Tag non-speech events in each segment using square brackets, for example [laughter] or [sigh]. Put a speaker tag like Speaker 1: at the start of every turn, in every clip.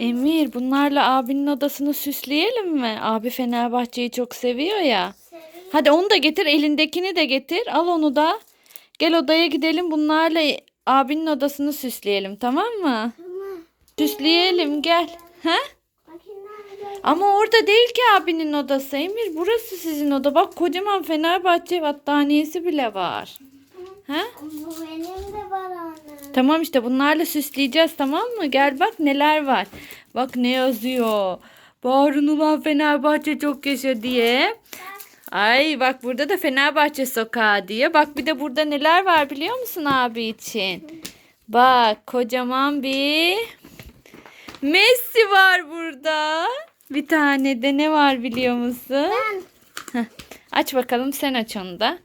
Speaker 1: Emir bunlarla abinin odasını süsleyelim mi? Abi Fenerbahçe'yi çok seviyor ya.
Speaker 2: Seviyorum.
Speaker 1: Hadi onu da getir elindekini de getir. Al onu da. Gel odaya gidelim bunlarla abinin odasını süsleyelim tamam mı?
Speaker 2: Tamam.
Speaker 1: Süsleyelim gel. Ha? Ama orada değil ki abinin odası Emir. Burası sizin oda. Bak kocaman Fenerbahçe battaniyesi bile var. Ha?
Speaker 2: Bu benim de var anne.
Speaker 1: Tamam işte bunlarla süsleyeceğiz tamam mı? Gel bak neler var. Bak ne yazıyor. Bağırın ulan Fenerbahçe çok yaşa diye. Ay bak burada da Fenerbahçe sokağı diye. Bak bir de burada neler var biliyor musun abi için? Bak kocaman bir Messi var burada. Bir tane de ne var biliyor musun?
Speaker 2: Ben.
Speaker 1: Aç bakalım sen aç onu da.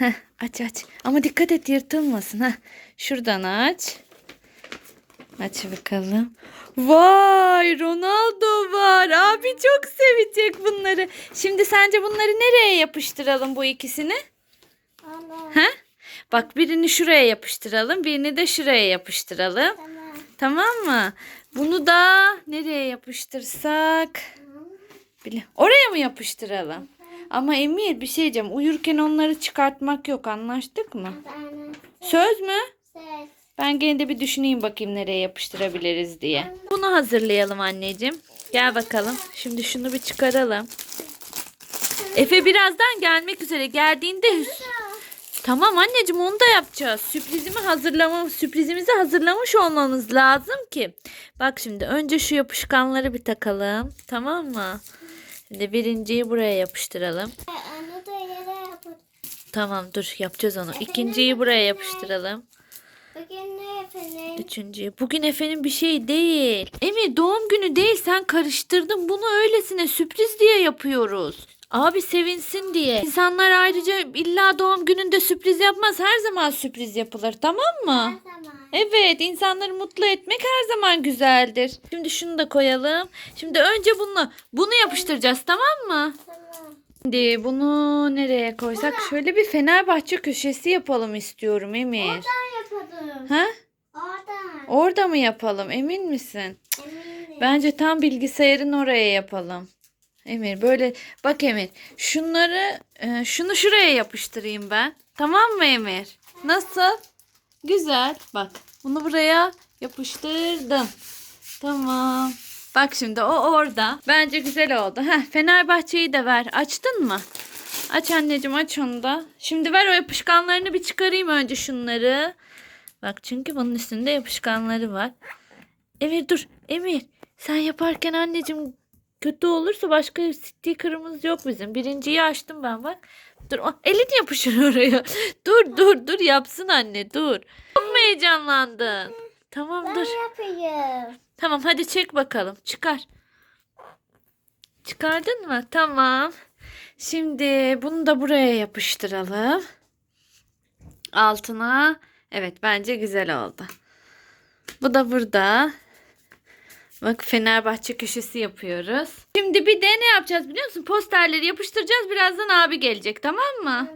Speaker 1: Heh, aç aç. Ama dikkat et yırtılmasın. Heh, şuradan aç. Aç bakalım. Vay Ronaldo var. Abi çok sevecek bunları. Şimdi sence bunları nereye yapıştıralım bu ikisini?
Speaker 2: Anne.
Speaker 1: Ha? Bak birini şuraya yapıştıralım. Birini de şuraya yapıştıralım.
Speaker 2: Tamam.
Speaker 1: Tamam mı? Bunu da nereye yapıştırsak? Bile. Oraya mı yapıştıralım? Ama Emir bir şey diyeceğim. Uyurken onları çıkartmak yok. Anlaştık mı? Söz mü?
Speaker 2: Ses.
Speaker 1: Ben gene de bir düşüneyim bakayım nereye yapıştırabiliriz diye. Bunu hazırlayalım anneciğim. Gel bakalım. Şimdi şunu bir çıkaralım. Efe birazdan gelmek üzere. Geldiğinde Tamam anneciğim onu da yapacağız. Sürprizimi hazırlama, sürprizimizi hazırlamış olmamız lazım ki. Bak şimdi önce şu yapışkanları bir takalım. Tamam mı? Şimdi birinciyi buraya yapıştıralım.
Speaker 2: Anne de yere yapın.
Speaker 1: Tamam dur yapacağız onu. İkinciyi buraya yapıştıralım.
Speaker 2: Bugün ne yapalım?
Speaker 1: Üçüncüyü. Bugün Efe'nin bir şey değil. Emir doğum günü değil sen karıştırdın. Bunu öylesine sürpriz diye yapıyoruz. Abi sevinsin diye. İnsanlar ayrıca illa doğum gününde sürpriz yapmaz. Her zaman sürpriz yapılır tamam mı?
Speaker 2: Her zaman.
Speaker 1: Evet insanları mutlu etmek her zaman güzeldir. Şimdi şunu da koyalım. Şimdi önce bunu bunu yapıştıracağız tamam mı?
Speaker 2: Tamam.
Speaker 1: Şimdi bunu nereye koysak şöyle bir Fenerbahçe köşesi yapalım istiyorum Emir.
Speaker 2: Oradan yapalım.
Speaker 1: Ha?
Speaker 2: Oradan.
Speaker 1: Orada mı yapalım emin misin?
Speaker 2: Eminim.
Speaker 1: Bence tam bilgisayarın oraya yapalım. Emir böyle bak Emir şunları e, şunu şuraya yapıştırayım ben. Tamam mı Emir? Nasıl? Güzel. Bak bunu buraya yapıştırdım. Tamam. Bak şimdi o orada. Bence güzel oldu. Heh, Fenerbahçe'yi de ver. Açtın mı? Aç anneciğim aç onu da. Şimdi ver o yapışkanlarını bir çıkarayım önce şunları. Bak çünkü bunun üstünde yapışkanları var. Emir dur. Emir sen yaparken anneciğim kötü olursa başka sticker'ımız yok bizim. Birinciyi açtım ben bak. Dur elin yapışır oraya. [laughs] dur dur dur yapsın anne dur. Çok mu heyecanlandın? Tamam
Speaker 2: Ben
Speaker 1: dur.
Speaker 2: yapayım.
Speaker 1: Tamam hadi çek bakalım. Çıkar. Çıkardın mı? Tamam. Şimdi bunu da buraya yapıştıralım. Altına. Evet bence güzel oldu. Bu da burada. Bak Fenerbahçe köşesi yapıyoruz. Şimdi bir de ne yapacağız biliyor musun? Posterleri yapıştıracağız. Birazdan abi gelecek tamam mı?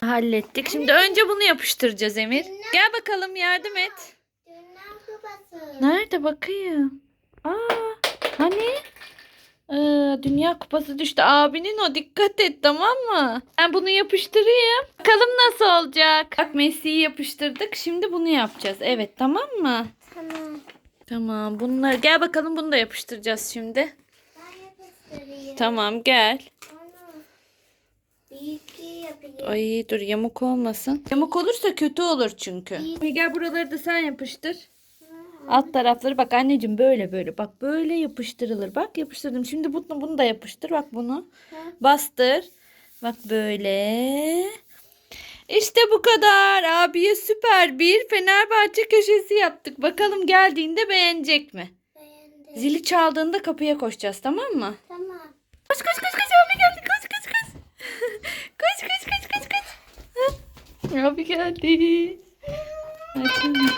Speaker 1: Hallettik. Şimdi önce bunu yapıştıracağız Emir. Gel bakalım yardım et. Nerede bakayım? Aa, hani? Aa, Dünya Kupası düştü. Abinin o dikkat et tamam mı? Ben bunu yapıştırayım. Bakalım nasıl olacak. Bak Messi'yi yapıştırdık. Şimdi bunu yapacağız. Evet tamam mı?
Speaker 2: Tamam.
Speaker 1: Tamam. Bunlar gel bakalım bunu da yapıştıracağız şimdi.
Speaker 2: Ben yapıştırayım.
Speaker 1: Tamam gel. Ay dur yamuk olmasın. Yamuk olursa kötü olur çünkü. Gel buraları da sen yapıştır. Alt tarafları bak anneciğim böyle böyle bak böyle yapıştırılır. Bak yapıştırdım. Şimdi bunu, bunu da yapıştır bak bunu. Bastır. Bak böyle. İşte bu kadar. Abiye süper bir Fenerbahçe köşesi yaptık. Bakalım geldiğinde beğenecek mi?
Speaker 2: Beğendim.
Speaker 1: Zili çaldığında kapıya koşacağız tamam mı?
Speaker 2: Tamam.
Speaker 1: Koş koş koş koş abi geldi. Koş koş koş. [laughs] koş koş koş koş koş. Hah, Abi geldi. Açalım.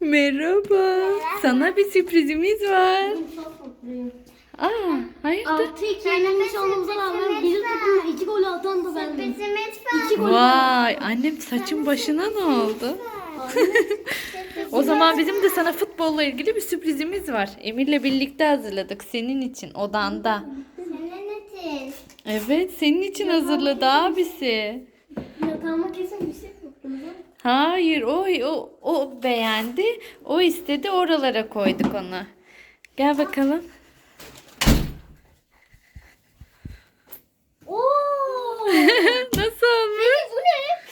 Speaker 1: Merhaba. Sana bir sürprizimiz var.
Speaker 2: Çok mutluyum.
Speaker 1: Aa, hayırdır?
Speaker 3: 6-2 yenilmiş olmamıza rağmen bizim takımda 2 gol atan da bendim. 2 gol
Speaker 1: Vay annem saçın başına ne oldu? [laughs] O zaman bizim de sana futbolla ilgili bir sürprizimiz var. Emir'le birlikte hazırladık senin için odanda.
Speaker 2: Senin için.
Speaker 1: Evet senin için hazırladı abisi.
Speaker 3: Yatağıma kesin bir şey soktunuz
Speaker 1: Hayır o, o, o beğendi. O istedi oralara koyduk onu. Gel bakalım.
Speaker 3: Oo! [laughs]
Speaker 1: Nasıl olmuş?
Speaker 3: bu ne?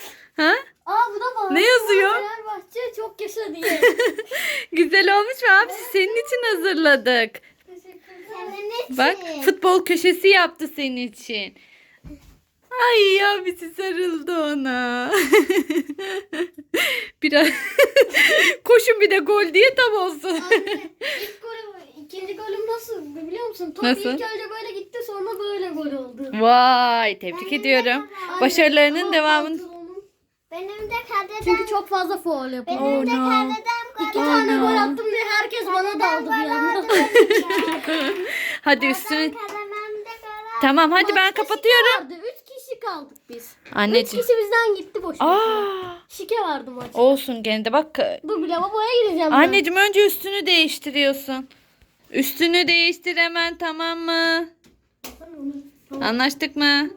Speaker 1: Ha?
Speaker 3: Aa bu da var.
Speaker 1: Ne yazıyor?
Speaker 3: Fenerbahçe çok yaşa diye. [laughs]
Speaker 1: Güzel olmuş mu abisi? Senin için hazırladık.
Speaker 2: Senin için.
Speaker 1: Bak futbol köşesi yaptı senin için. Ay abisi sarıldı ona. [laughs] Biraz koşun bir de gol diye tam olsun.
Speaker 3: Anne, ilk golüm, ikinci golüm nasıl biliyor musun? Top
Speaker 1: Nasıl?
Speaker 3: ilk önce böyle gitti sonra böyle gol oldu.
Speaker 1: Vay tebrik ediyorum. Başarılarının
Speaker 3: Ama
Speaker 1: devamını.
Speaker 3: pantolonum-
Speaker 2: Benim de kaleden.
Speaker 3: Çünkü çok fazla faul yapıyor.
Speaker 2: Benim de
Speaker 1: Oh no.
Speaker 2: kaleden
Speaker 3: İki
Speaker 2: gol.
Speaker 3: tane
Speaker 1: no.
Speaker 3: gol attım diye herkes bana daldı bir anda. [laughs]
Speaker 1: Hadi
Speaker 2: de gol.
Speaker 1: Tamam hadi ben kapatıyorum.
Speaker 3: Vardı. Üç kişi kaldık biz. Üç
Speaker 1: Anneciğim.
Speaker 3: kişi bizden gitti boşuna.
Speaker 1: Aa,
Speaker 3: Şike vardı maç.
Speaker 1: olsun gene de bak.
Speaker 3: Dur bir lavaboya gideceğim ben.
Speaker 1: Anneciğim önce üstünü değiştiriyorsun. Üstünü değiştir hemen tamam mı? Anlaştık mı?